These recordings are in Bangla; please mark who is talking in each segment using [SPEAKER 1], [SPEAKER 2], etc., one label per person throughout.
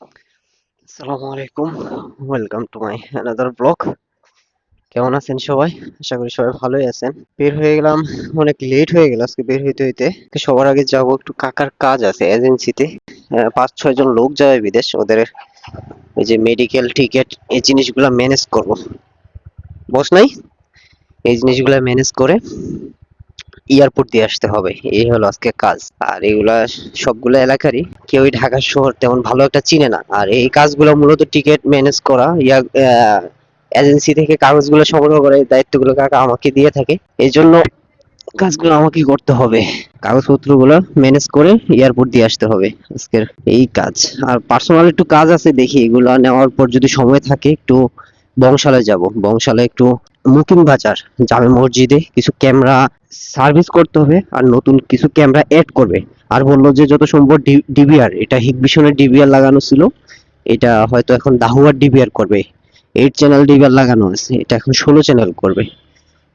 [SPEAKER 1] আসসালামু আলাইকুম। Welcome to my another blog কেমন আছেন সবাই? আশা করি সবাই ভালোই আছেন। বের হয়ে গেলাম। অনেক লেট হয়ে গেল আজকে বের হইতে হইতে। সবার আগে যাব একটু কাকার কাজ আছে এজেন্সিতে পাঁচ, ছয় জন লোক যাবে বিদেশ। ওদের ওই যে মেডিকেল টিকেট এই জিনিসগুলো ম্যানেজ করব। বস নাই? এই জিনিসগুলো ম্যানেজ করে এয়ারপোর্ট দিয়ে আসতে হবে। এই হলো আজকে কাজ। আর এগুলা সবগুলো এলাকারই। কেউই ঢাকা শহর তেমন ভালো একটা চিনে না। আর এই কাজগুলো মূলত টিকিট ম্যানেজ করা, ইয়া এজেন্সি থেকে কাগজগুলো সংগ্রহ করে, দায়িত্বগুলো কাকা আমাকে দিয়ে থাকে। এই জন্য কাজগুলো আমাকে করতে হবে। কাগজপত্রগুলো ম্যানেজ করে এয়ারপোর্ট দিয়ে আসতে হবে আজকের এই কাজ। আর পার্সোনাল একটু কাজ আছে দেখি। এগুলো নেওয়ার পর যদি সময় থাকে একটু বংশালে যাব। বংশালে একটু মুকিম বাজার, জামে মসজিদে কিছু ক্যামেরা সার্ভিস করতে হবে আর নতুন কিছু ক্যামেরা অ্যাড করবে। আর বলল যে যত সম্ভব ডিবিআর এটা হিগবিশনের ডিবিআর লাগানো ছিল। এটা হয়তো এখন দাহুয়ার ডিবিআর করবে। এইট চ্যানেল ডিবিআর লাগানো আছে। এটা এখন ষোলো চ্যানেল করবে।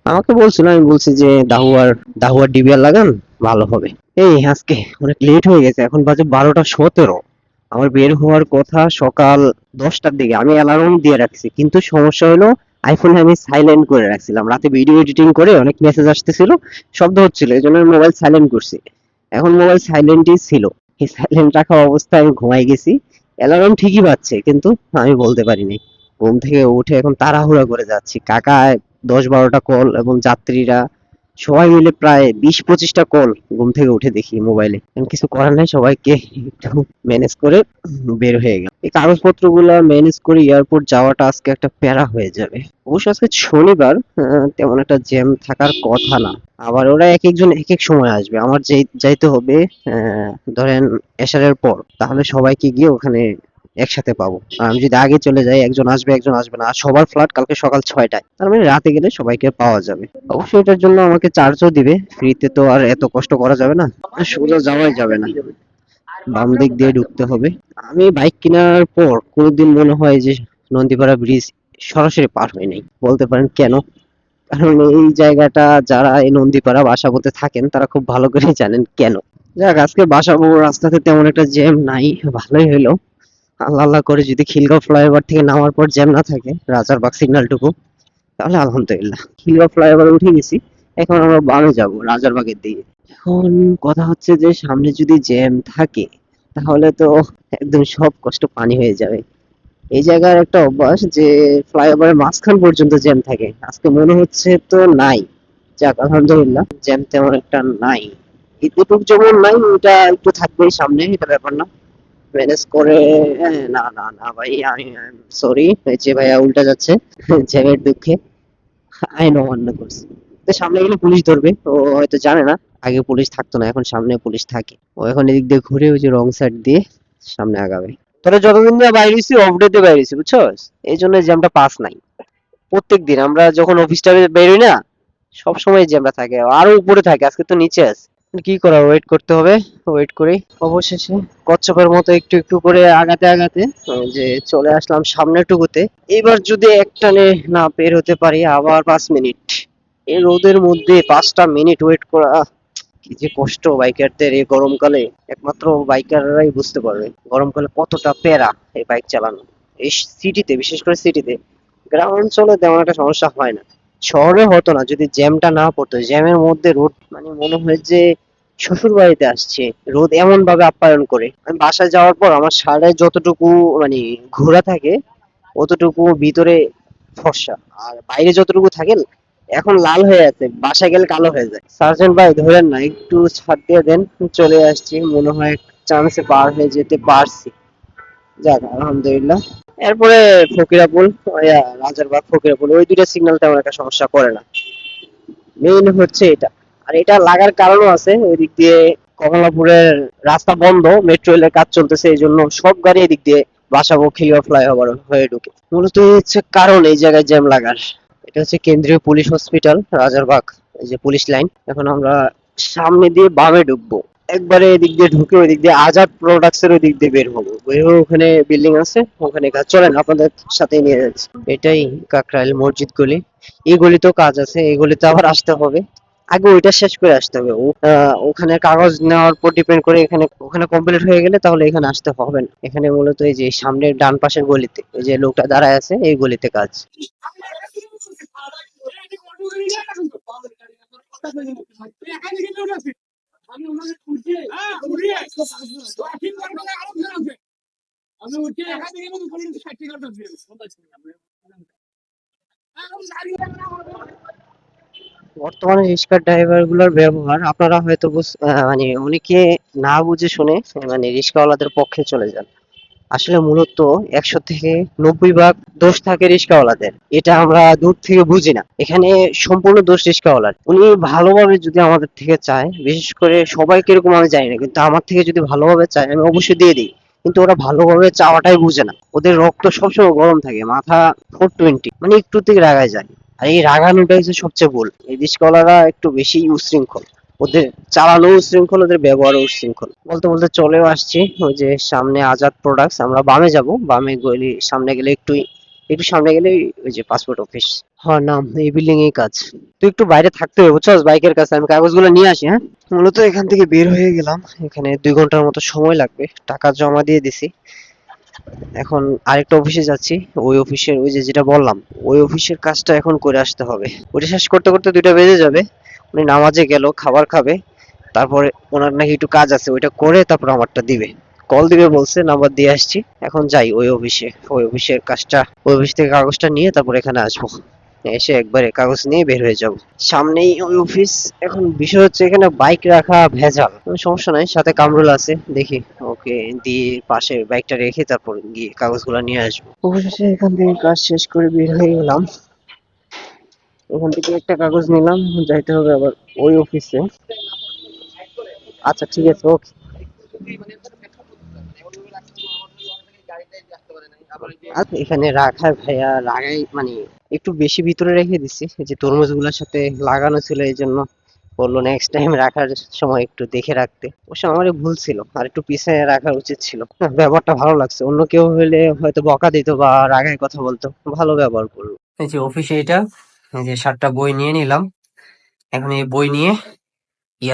[SPEAKER 1] আমাকে বলছিল, আমি বলছি যে দাহুয়ার দাহুয়ার ডিবিআর লাগান, ভালো হবে। এই আজকে অনেক লেট হয়ে গেছে, এখন বাজে বারোটা সতেরো। আমার বের হওয়ার কথা সকাল দশটার দিকে। আমি অ্যালার্ম দিয়ে রাখছি, কিন্তু সমস্যা হলো আইফোনে আমি সাইলেন্ট করে রাখছিলাম। রাতে ভিডিও এডিটিং করে অনেক মেসেজ আসতেছিল, শব্দ হচ্ছিল, এই জন্য মোবাইল সাইলেন্ট করছি। এখন মোবাইল সাইলেন্টই ছিল। এই সাইলেন্ট রাখা অবস্থায় আমি ঘুমাই গেছি। অ্যালার্ম ঠিকই বাজছে, কিন্তু আমি বলতে পারিনি। ঘুম থেকে উঠে এখন তাড়াহুড়া করে যাচ্ছি। কাকা দশ বারোটা কল এবং যাত্রীরা সবাই মিলে প্রায় বিশ পঁচিশটা কল ঘুম থেকে উঠে দেখি মোবাইলে কিছু করার নাই, সবাইকে একটু ম্যানেজ করে বের হয়ে গেল এই কাগজপত্রগুলো ম্যানেজ করে এয়ারপোর্ট যাওয়াটা আজকে একটা প্যারা হয়ে যাবে। অবশ্য আজকে শনিবার তেমন একটা জ্যাম থাকার কথা না। আবার ওরা এক একজন এক এক সময় আসবে। আমার যেই, যাইতে হবে ধরেন এশারের পর। তাহলে সবাইকে গিয়ে ওখানে একসাথে পাবো। আর আমি যদি আগে চলে যাই, একজন আসবে একজন আসবে না। আর সবার ফ্লাইট কালকে সকাল ছয়টায়। তার মানে রাতে গেলে সবাইকে পাওয়া যাবে। অবশ্যই এটার জন্য আমাকে চার্জও দিবে। ফ্রিতে তো আর এত কষ্ট করা যাবে না। সোজা যাওয়াই যাবে না। বাম দিক দিয়ে ঢুকতে হবে। আমি বাইক কেনার পর কোনোদিন মনে হয় যে নন্দীপাড়া ব্রিজ সরাসরি পার হয় নাই। বলতে পারেন কেন? কারণ এই জায়গাটা যারা এই নন্দীপাড়া বাসাবোতে থাকেন, তারা খুব ভালো করে জানেন কেন। যাক, আজকে বাসাবো রাস্তাতে তেমন একটা জ্যাম নাই। ভালোই হলো। আল্লাহ আল্লাহ করে যদি খিলগাঁও ফ্লাইওভার থেকে নামার পর জ্যাম না থাকে, রাজার রাজারবাগ সিগন্যালটুকু তাহলে আলহামদুলিল্লাহ। খিলগাঁও ফ্লাইওভারে উঠে গেছি, এখন আমরা বামে যাব রাজারবাগের দিকে। এখন কথা হচ্ছে যে, সামনে যদি জ্যাম থাকে, তাহলে তো একদম সব কষ্ট পানি হয়ে যাবে। এই জায়গার একটা অভ্যাস যে, ফ্লাইওভারের মাঝখান পর্যন্ত জ্যাম থাকে। আজকে মনে হচ্ছে তো নাই। যাক, আলহামদুলিল্লাহ, জ্যাম তেমন একটা নাই। এতটুক যেমন নাই ওটা একটু থাকবেই সামনে, এটা ব্যাপার না। ম্যানেজ করে হ্যাঁ, না না না ভাই আমি সরি যে ভাইয়া উল্টা যাচ্ছে জ্যামের দুঃখে। তো সামনে গেলে পুলিশ ধরবে ও হয়তো জানে না। আগে পুলিশ থাকতো না এখন সামনে পুলিশ থাকে। ও এখন এদিক দিয়ে ঘুরে ওই যে রং সাইড দিয়ে সামনে আগাবে। তোরা যতদিন দিয়ে বাইরে হইছি অফ ডে তে বাইরে হইছি বুঝছস? এই জন্য জ্যামটা পাস নাই। প্রত্যেক দিন আমরা যখন অফিস টাইমে বের হই না সবসময় জ্যামটা থাকে। আরও উপরে থাকে আজকে তো নিচে আছে। কি করা ওয়েট করতে হবে। ওয়েট করি। অবশেষে কচ্ছপের মতো একটু একটু করে আগাতে আগাতে যে চলে আসলাম সামনের টুকুতে এবার যদি একটানে না বের হতে পারি, আবার পাঁচ মিনিট। এই রোদের মধ্যে পাঁচটা মিনিট ওয়েট করা, কি যে কষ্ট বাইকারদের এই গরমকালে। একমাত্র বাইকাররাই বুঝতে পারবে গরমকালে কতটা প্যারা এই বাইক চালানো। এই সিটিতে বিশেষ করে সিটিতে গ্রাম অঞ্চলে তেমন একটা সমস্যা হয় না। শহরে হতো না, যদি জ্যামটা না পড়তো। জ্যামের মধ্যে রোড মানে মনে হয় যে শ্বশুর বাড়িতে আসছে। রোদ এমন ভাবে আপ্যায়ন করে। আমি বাসায় যাওয়ার পর আমার সাড়ে যতটুকু মানে ঘোরা থাকে, অতটুকু ভিতরে ফর্সা। আর বাইরে যতটুকু থাকে, এখন লাল হয়ে আছে, বাসায় গেলে কালো হয়ে যায়। সার্জেন্ট ভাই, ধরেন না, একটু ছাড় দিয়ে দেন, চলে আসছি। মনে হয় চান্সে পার হয়ে যেতে পারছি। যাক, আলহামদুলিল্লাহ। এরপরে ফকিরাপুল রাজারবাগ ফকিরাপুল ওই দুইটা সিগন্যাল তেমন একটা সমস্যা করে না। মেইন হচ্ছে এটা। আর এটা লাগার কারণও আছে, ওই দিক দিয়ে কমলাপুরের রাস্তা বন্ধ মেট্রো রেলের কাজ চলতেছে, এই জন্য সব গাড়ি এদিক দিয়ে বাসাবো খিলিয়া ফ্লাইওভার হয়ে ঢুকে। মূলত হচ্ছে কারণ, এই জায়গায় জ্যাম লাগার। এটা হচ্ছে কেন্দ্রীয় পুলিশ হসপিটাল রাজারবাগ এই যে পুলিশ লাইন এখন আমরা সামনে দিয়ে বামে ঢুকবো। একবারে এদিক দিয়ে ঢুকে ওই দিক দিয়ে আজাদ প্রোডাক্টস এর ওই দিক দিয়ে বের হব বের হয়ে ওখানে বিল্ডিং আছে ওখানে কাজ চলেন আপনাদের সাথে নিয়ে যাচ্ছি এটাই কাকরাইল মসজিদ গলি এই গলিতেও কাজ আছে এই গলিতে আবার আসতে হবে আগে ওইটা শেষ করে আসতে হবে ওখানে কাগজ নেওয়ার উপর ডিপেন্ড করে এখানে ওখানে কমপ্লিট হয়ে গেলে তাহলে এখানে আসতে হবে না এখানে মূলত এই যে সামনের ডান পাশের গলিতে এই যে লোকটা দাঁড়ায় আছে এই গলিতে কাজ
[SPEAKER 2] আমি উঠে একা থেকে ষাট টাকা
[SPEAKER 1] বর্তমানে রিক্সা ড্রাইভারগুলোর ব্যবহার আপনারা হয়তো বুঝ- মানে অনেকে না বুঝে শুনে মানে রিক্সাওয়ালাদের পক্ষে চলে যান। আসলে মূলত একশো থেকে নব্বই ভাগ দোষ থাকে রিক্সাওয়ালাদের এটা আমরা দূর থেকে বুঝি না। এখানে সম্পূর্ণ দোষ রিক্সাওয়ালার উনি ভালোভাবে যদি আমাদের থেকে চায়, বিশেষ করে সবাই কীরকম আমি জানি না, কিন্তু আমার থেকে যদি ভালোভাবে চায়, আমি অবশ্যই দিয়ে দিই। কিন্তু ওরা ভালোভাবে চাওয়াটাই বুঝে না। ওদের রক্ত সবসময় গরম থাকে, মাথা ফোর টোয়েন্টি মানে একটু থেকে রাগায় যায়। আর এই রাগানোটাই হচ্ছে সবচেয়ে ভুল। এই রিক্সাওয়ালারা একটু বেশি উশৃঙ্খল। ওদের চালানো উশৃঙ্খল, ওদের ব্যবহারও উশৃঙ্খল। বলতে বলতে চলেও আসছি, ওই যে সামনে আজাদ প্রোডাক্টস আমরা বামে যাব। বামে গলি, সামনে গেলে একটু একটু সামনে গেলে ওই যে পাসপোর্ট অফিস হ্যাঁ নাম, এই বিল্ডিং এই কাজ। তুই একটু বাইরে থাকতে হবে, বুঝছস? বাইকের কাছে আমি কাগজগুলো নিয়ে আসি হ্যাঁ? মূলত এখান থেকে বের হয়ে গেলাম। এখানে দুই ঘণ্টার মতো সময় লাগবে। টাকা জমা দিয়ে দিছি। এখন আরেকটা অফিসে যাচ্ছি। ওই অফিসের ওই যে যেটা বললাম, ওই অফিসের কাজটা এখন করে আসতে হবে। ওটা শেষ করতে করতে দুইটা বেজে যাবে। উনি নামাজে গেল, খাবার খাবে, তারপরে ওনার নাকি একটু কাজ আছে, ওইটা করে তারপর আমারটা দিবে। কল দিবে, বলছে নাম্বার দিয়ে আসছি, এখন যাই ওই অফিসে, ওই অফিসের কাজটা, ওই অফিস থেকে কাগজটা নিয়ে তারপর এখানে আসব। এসে একবারে কাগজ নিয়ে বের হয়ে যাব। সামনেই ওই অফিস, এখন বিষয় হচ্ছে এখানে বাইক রাখা ভেজাল। কোনো সমস্যা নাই, সাথে কামরুল আছে, দেখি ওকে দিয়ে পাশে বাইকটা রেখে তারপর গিয়ে কাগজগুলো নিয়ে আসব। অবশেষে এখান থেকে কাজ শেষ করে বের হয়ে গেলাম। ওখান থেকে একটা কাগজ নিলাম, যাইতে হবে আবার ওই অফিসে আচ্ছা ঠিক আছে, ওকে। এখানে রাখা ভাইয়া, লাগাই মানে একটু বেশি ভিতরে রেখে দিছি যে তরমুজগুলার সাথে লাগানো ছিল এই জন্য। বলল নেক্সট টাইম রাখার সময় একটু দেখে রাখতে। অবশ্য আমারই ভুল ছিল, আর একটু পিছিয়ে রাখা উচিত ছিল। ব্যবহারটা ভালো লাগছে, অন্য কেউ হলে হয়তো বকা দিত বা রাগায় কথা বলতো, ভালো ব্যবহার করল। এই যে অফিসে এটা যে সাতটা বই নিয়ে নিলাম। এখন এই বই নিয়ে